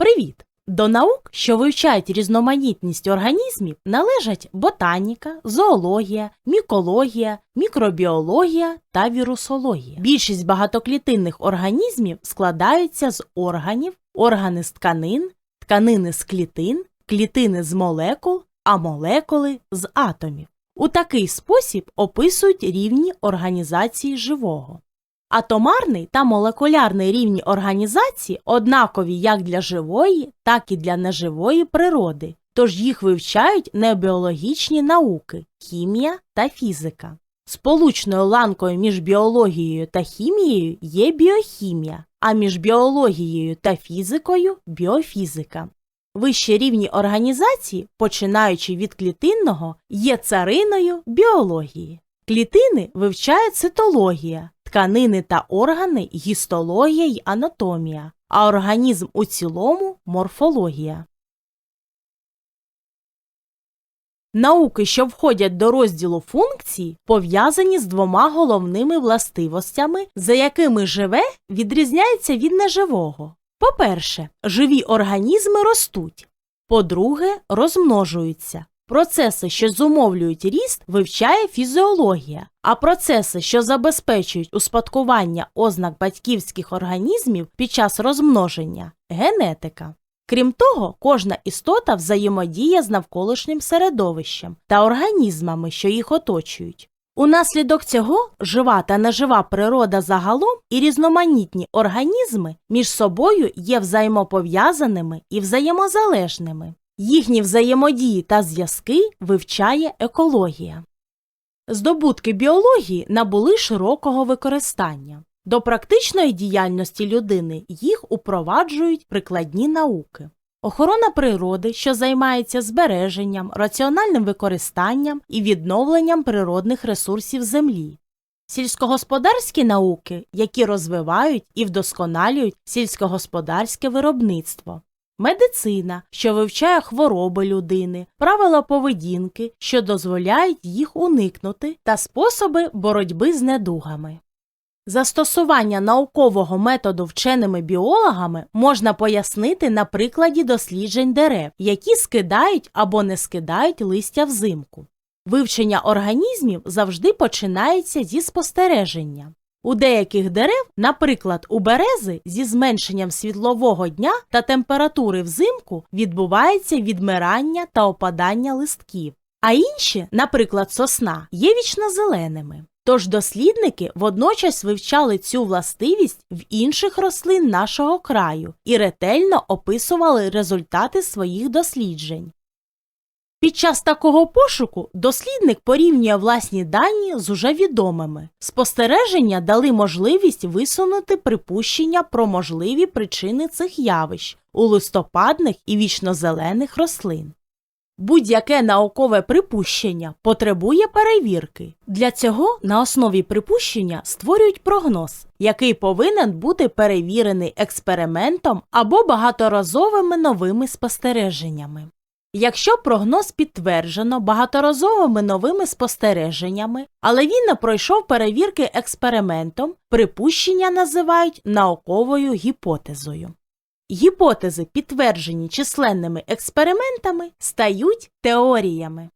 Привіт! До наук, що вивчають різноманітність організмів, належать ботаніка, зоологія, мікологія, мікробіологія та вірусологія. Більшість багатоклітинних організмів складаються з органів, органи з тканин, тканини з клітин, клітини з молекул, а молекули з атомів. У такий спосіб описують рівні організації живого. Атомарний та молекулярний рівні організації однакові як для живої, так і для неживої природи, тож їх вивчають необіологічні науки хімія та фізика. Сполучною ланкою між біологією та хімією є біохімія, а між біологією та фізикою біофізика. Вищі рівні організації, починаючи від клітинного, є цариною біології. Клітини вивчає цитологія, тканини та органи гістологія й анатомія, а організм у цілому морфологія. Науки, що входять до розділу функції, пов'язані з двома головними властивостями, за якими живе відрізняється від неживого. По-перше, живі організми ростуть. По-друге, розмножуються. Процеси, що зумовлюють ріст, вивчає фізіологія, а процеси, що забезпечують успадкування ознак батьківських організмів під час розмноження генетика. Крім того, кожна істота взаємодіє з навколишнім середовищем та організмами, що їх оточують. Унаслідок цього жива та нежива природа загалом і різноманітні організми між собою є взаємопов'язаними і взаємозалежними. Їхні взаємодії та зв'язки вивчає екологія. Здобутки біології набули широкого використання. До практичної діяльності людини їх упроваджують прикладні науки. Охорона природи, що займається збереженням, раціональним використанням і відновленням природних ресурсів землі. Сільськогосподарські науки, які розвивають і вдосконалюють сільськогосподарське виробництво. Медицина, що вивчає хвороби людини, правила поведінки, що дозволяють їх уникнути, та способи боротьби з недугами. Застосування наукового методу вченими біологами можна пояснити на прикладі досліджень дерев, які скидають або не скидають листя взимку. Вивчення організмів завжди починається зі спостереження. У деяких дерев, наприклад, у берези, зі зменшенням світлового дня та температури взимку відбувається відмирання та опадання листків, а інші, наприклад, сосна, є вічнозеленими. Тож дослідники водночас вивчали цю властивість в інших рослин нашого краю і ретельно описували результати своїх досліджень. Під час такого пошуку дослідник порівнює власні дані з уже відомими. Спостереження дали можливість висунути припущення про можливі причини цих явищ у листопадних і вічнозелених рослин. Будь-яке наукове припущення потребує перевірки. Для цього на основі припущення створюють прогноз, який повинен бути перевірений експериментом або багаторазовими новими спостереженнями. Якщо прогноз підтверджено багаторазовими новими спостереженнями, але він не пройшов перевірки експериментом, припущення називають науковою гіпотезою. Гіпотези, підтверджені численними експериментами, стають теоріями.